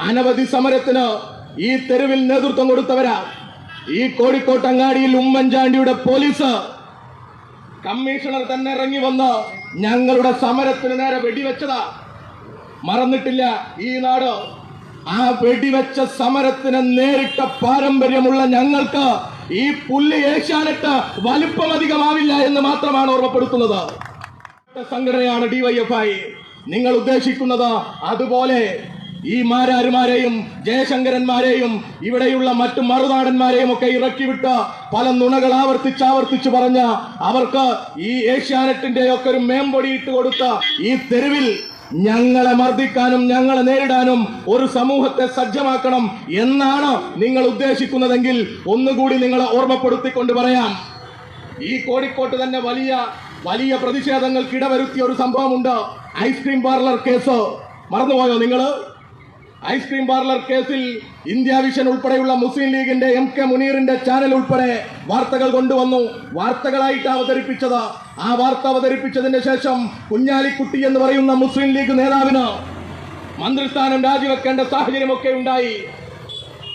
അനവധി സമരത്തിന് ഈ തെരുവിൽ നേതൃത്വം കൊടുത്തവരാ. ഈ കോഴിക്കോട്ട് അങ്ങാടിയിൽ ഉമ്മൻചാണ്ടിയുടെ പോലീസ്. കമ്മീഷണർ തന്നെ ഇറങ്ങി വന്ന് ഞങ്ങളുടെ സമരത്തിന് നേരെ വെടിവെച്ചതാ. മറന്നിട്ടില്ല ഈ നാട്. ആ വെടിവെച്ച സമരത്തിന് നേരിട്ട പാരമ്പര്യമുള്ള ഞങ്ങൾക്ക് ഈ പുല്ല് ഏഷ്യാനെട്ട് വലുപ്പം അധികമാവില്ല എന്ന് മാത്രമാണ് ഓർമ്മപ്പെടുത്തുന്നത്. സംഘടനയാണ് ഡിവൈഎഫ്ഐ നിങ്ങൾ ഉദ്ദേശിക്കുന്നത് അതുപോലെ ഈ മാരാരുമാരെയും ജയശങ്കരന്മാരെയും ഇവിടെയുള്ള മറ്റു മറുനാടന്മാരെയും ഒക്കെ ഇറക്കിവിട്ട പല നുണകൾ ആവർത്തിച്ച് ആവർത്തിച്ച് പറഞ്ഞ അവർക്ക് ഈ ഏഷ്യാനെറ്റിന്റെ ഒക്കെ ഒരു മേമ്പൊടി ഇട്ട് കൊടുത്ത ഈ തെരുവിൽ ഞങ്ങളെ മർദ്ദിക്കാനും ഞങ്ങളെ നേരിടാനും ഒരു സമൂഹത്തെ സജ്ജമാക്കണം എന്നാണ് നിങ്ങൾ ഉദ്ദേശിക്കുന്നതെങ്കിൽ ഒന്നുകൂടി നിങ്ങളെ ഓർമ്മപ്പെടുത്തിക്കൊണ്ട് പറയാം. ഈ കോഴിക്കോട്ട് തന്നെ വലിയ വലിയ പ്രതിഷേധങ്ങൾക്ക് ഇടവരുത്തിയ ഒരു സംഭവമുണ്ട്. Ice cream parlour case. മറന്നുപോയോ നിങ്ങൾ ഐസ്ക്രീം പാർലർ കേസിൽ ഇന്ത്യ വിഷൻ ഉൾപ്പെടെയുള്ള മുസ്ലിം ലീഗിന്റെ എം കെ മുനീറിന്റെ ചാനൽ ഉൾപ്പെടെ വാർത്തകൾ കൊണ്ടുവന്നു. വാർത്തകളായിട്ട് അവതരിപ്പിച്ചത്. ആ വാർത്ത അവതരിപ്പിച്ചതിന് ശേഷം കുഞ്ഞാലിക്കുട്ടി എന്ന് പറയുന്ന മുസ്ലിം ലീഗ് നേതാവിന് മന്ത്രിസ്ഥാനം രാജിവെക്കേണ്ട സാഹചര്യമൊക്കെ ഉണ്ടായി.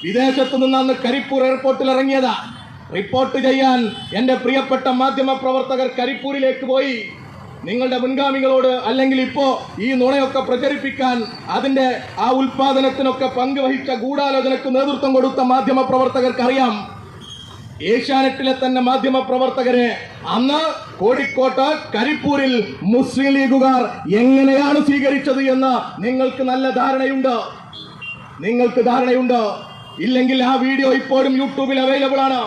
വിദേശത്തു നിന്ന് അന്ന് കരിപ്പൂർ എയർപോർട്ടിൽ ഇറങ്ങിയതാ. റിപ്പോർട്ട് ചെയ്യാൻ എന്റെ പ്രിയപ്പെട്ട മാധ്യമ പ്രവർത്തകർ കരിപ്പൂരിലേക്ക് പോയി. നിങ്ങളുടെ മുൻഗാമികളോട് അല്ലെങ്കിൽ ഇപ്പോ ഈ നുണയൊക്കെ പ്രചരിപ്പിക്കാൻ അതിന്റെ ആ ഉൽപാദനത്തിനൊക്കെ പങ്കുവഹിച്ച ഗൂഢാലോചനക്ക് നേതൃത്വം കൊടുത്ത മാധ്യമ പ്രവർത്തകർക്ക് അറിയാം ഏഷ്യാനെറ്റിലെ തന്നെ മാധ്യമ പ്രവർത്തകരെ അന്ന് കോഴിക്കോട്ട് കരിപ്പൂരിൽ മുസ്ലിം ലീഗുകാർ എങ്ങനെയാണ് സ്വീകരിച്ചത് എന്ന് നിങ്ങൾക്ക് നല്ല ധാരണയുണ്ട്. നിങ്ങൾക്ക് ധാരണയുണ്ട്. ഇല്ലെങ്കിൽ ആ വീഡിയോ ഇപ്പോഴും യൂട്യൂബിൽ അവൈലബിൾ ആണ്.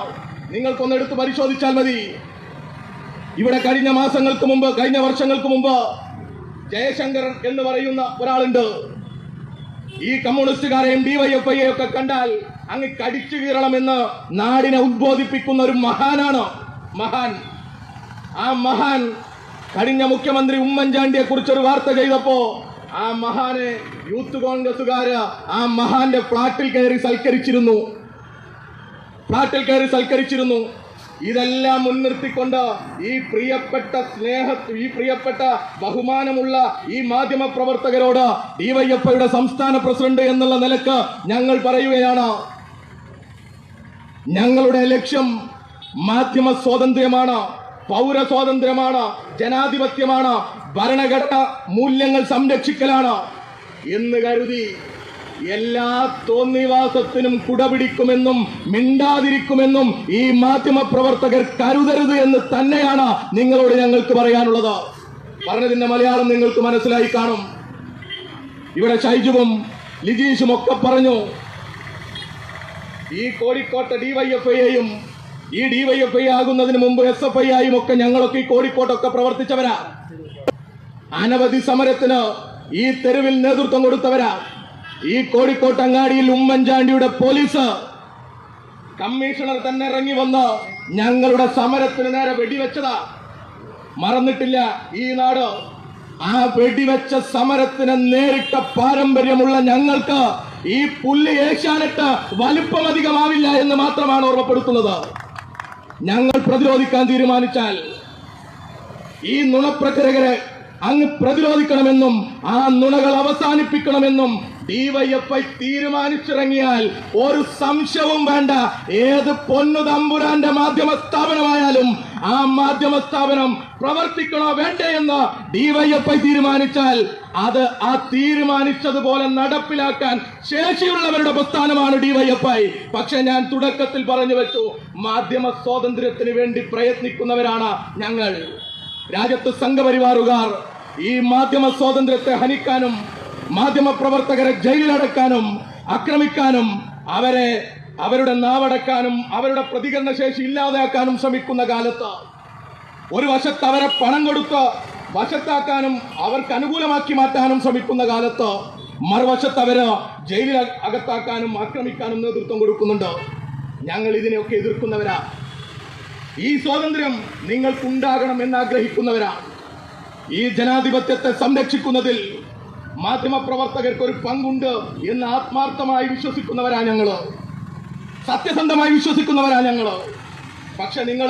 നിങ്ങൾക്കൊന്ന് എടുത്ത് പരിശോധിച്ചാൽ മതി. ഇവിടെ കഴിഞ്ഞ മാസങ്ങൾക്ക് മുമ്പ് കഴിഞ്ഞ വർഷങ്ങൾക്ക് മുമ്പ് ജയശങ്കർ എന്ന് പറയുന്ന ഒരാളുണ്ട്. ഈ കമ്മ്യൂണിസ്റ്റുകാരെയും ഡിവൈഎഫ്ഐയെ ഒക്കെ കണ്ടാൽ അങ്ങ് കടിച്ചു കീറണമെന്ന് നാടിനെ ഉദ്ബോധിപ്പിക്കുന്ന ഒരു മഹാനാണ് മഹാൻ. ആ മഹാൻ കഴിഞ്ഞ മുഖ്യമന്ത്രി ഉമ്മൻചാണ്ടിയെ കുറിച്ചൊരു വാർത്ത ചെയ്തപ്പോ ആ മഹാനെ യൂത്ത് കോൺഗ്രസുകാര് ആ മഹാന്റെ ഫ്ളാറ്റിൽ കയറി സൽക്കരിച്ചിരുന്നു. ഫ്ളാറ്റിൽ കയറി സൽക്കരിച്ചിരുന്നു. ഇതെല്ലാം മുൻനിർത്തിക്കൊണ്ട് ഈ പ്രിയപ്പെട്ട സ്നേഹ ഈ പ്രിയപ്പെട്ട ബഹുമാനമുള്ള ഈ മാധ്യമ പ്രവർത്തകരോട് ഡിവൈഎഫ്ഐയുടെ സംസ്ഥാന പ്രസിഡന്റ് എന്നുള്ള നിലയ്ക്ക് ഞങ്ങൾ പറയുകയാണ്. ഞങ്ങളുടെ ലക്ഷ്യം മാധ്യമ സ്വാതന്ത്ര്യമാണ് പൗര സ്വാതന്ത്ര്യമാണ് ജനാധിപത്യമാണ് ഭരണഘടന മൂല്യങ്ങൾ സംരക്ഷിക്കലാണ്. എന്ന് കരുതി എല്ലാ തോന്നിവാസത്തിനും കുടപിടിക്കുമെന്നും മിണ്ടാതിരിക്കുമെന്നും ഈ മാധ്യമ പ്രവർത്തകർ കരുതരുത് എന്ന് തന്നെയാണ് നിങ്ങളോട് ഞങ്ങൾക്ക് പറയാനുള്ളത്. പറഞ്ഞതിന്റെ മലയാളം നിങ്ങൾക്ക് മനസ്സിലായി കാണും. ഇവിടെ ഷൈജുവും ലിജീഷും ഒക്കെ പറഞ്ഞു ഈ കോഴിക്കോട്ടെ ഡിവൈഎഫ്ഐയെയും ഈ ഡിവൈഎഫ്ഐ ആകുന്നതിന് മുമ്പ് എസ് എഫ് ഐ ആയും ഒക്കെ ഞങ്ങളൊക്കെ ഈ കോഴിക്കോട്ടൊക്കെ പ്രവർത്തിച്ചവരാ. അനവധി സമരത്തിന് ഈ തെരുവിൽ നേതൃത്വം കൊടുത്തവരാ. ഈ കോഴിക്കോട്ട് അങ്ങാടിയിൽ ഉമ്മൻചാണ്ടിയുടെ പോലീസ് കമ്മീഷണർ തന്നെ ഇറങ്ങി വന്ന് ഞങ്ങളുടെ സമരത്തിന് നേരെ വെടിവെച്ചതാ. മറന്നിട്ടില്ല ഈ നാട്. ആ വെടിവെച്ച സമരത്തിന് നേരിട്ട പാരമ്പര്യമുള്ള ഞങ്ങൾക്ക് ഈ പുല്ല് ഏഷ്യാനിട്ട് വലിപ്പം അധികമാവില്ല എന്ന് മാത്രമാണ് ഓർമ്മപ്പെടുത്തുന്നത്. ഞങ്ങൾ പ്രതിരോധിക്കാൻ തീരുമാനിച്ചാൽ ഈ നുണപ്രചരകരെ അങ്ങ് പ്രതിരോധിക്കണമെന്നും ആ നുണകൾ അവസാനിപ്പിക്കണമെന്നും ഡിവൈഎഫ്ഐ തീരുമാനിച്ചിറങ്ങിയാൽ ഒരു സംശയവും വേണ്ട. ഏത് പൊന്നു തമ്പുരാന്റെ മാധ്യമ സ്ഥാപനമായാലും ആ മാധ്യമ സ്ഥാപനം പ്രവർത്തിക്കണോ വേണ്ടേ എന്ന് ഡിവൈഎഫ്ഐ തീരുമാനിച്ചാൽ അത് ആ തീരുമാനിച്ചതുപോലെ നടപ്പിലാക്കാൻ ശേഷിയുള്ളവരുടെ പ്രസ്ഥാനമാണ് ഡിവൈഎഫ്ഐ പക്ഷെ ഞാൻ തുടക്കത്തിൽ പറഞ്ഞു വെച്ചു മാധ്യമ സ്വാതന്ത്ര്യത്തിന് വേണ്ടി പ്രയത്നിക്കുന്നവരാണ് ഞങ്ങൾ. രാജ്യത്ത് സംഘപരിവാറുകാർ ഈ മാധ്യമ സ്വാതന്ത്ര്യത്തെ ഹനിക്കാനും മാധ്യമ പ്രവർത്തകരെ ജയിലിലടക്കാനും ആക്രമിക്കാനും അവരെ അവരുടെ നാവടക്കാനും അവരുടെ പ്രതികരണ ശേഷി ഇല്ലാതാക്കാനും ശ്രമിക്കുന്ന കാലത്ത് ഒരു വശത്ത് അവരെ പണം കൊടുത്ത് വശത്താക്കാനും അവർക്ക് അനുകൂലമാക്കി മാറ്റാനും ശ്രമിക്കുന്ന കാലത്ത് മറുവശത്ത് അവർ ജയിലിൽ അകത്താക്കാനും ആക്രമിക്കാനും നേതൃത്വം കൊടുക്കുന്നുണ്ട്. ഞങ്ങൾ ഇതിനെയൊക്കെ എതിർക്കുന്നവരാ. ഈ സ്വാതന്ത്ര്യം നിങ്ങൾക്കുണ്ടാകണം എന്ന് ആഗ്രഹിക്കുന്നവരാ ഈ ജനാധിപത്യത്തെ സംരക്ഷിക്കുന്നതിൽ മാധ്യമപ്രവർത്തകർക്ക് ഒരു പങ്കുണ്ട് എന്ന് ആത്മാർത്ഥമായി വിശ്വസിക്കുന്നവരാ ഞങ്ങൾ. സത്യസന്ധമായി വിശ്വസിക്കുന്നവരാ ഞങ്ങൾ. പക്ഷെ നിങ്ങൾ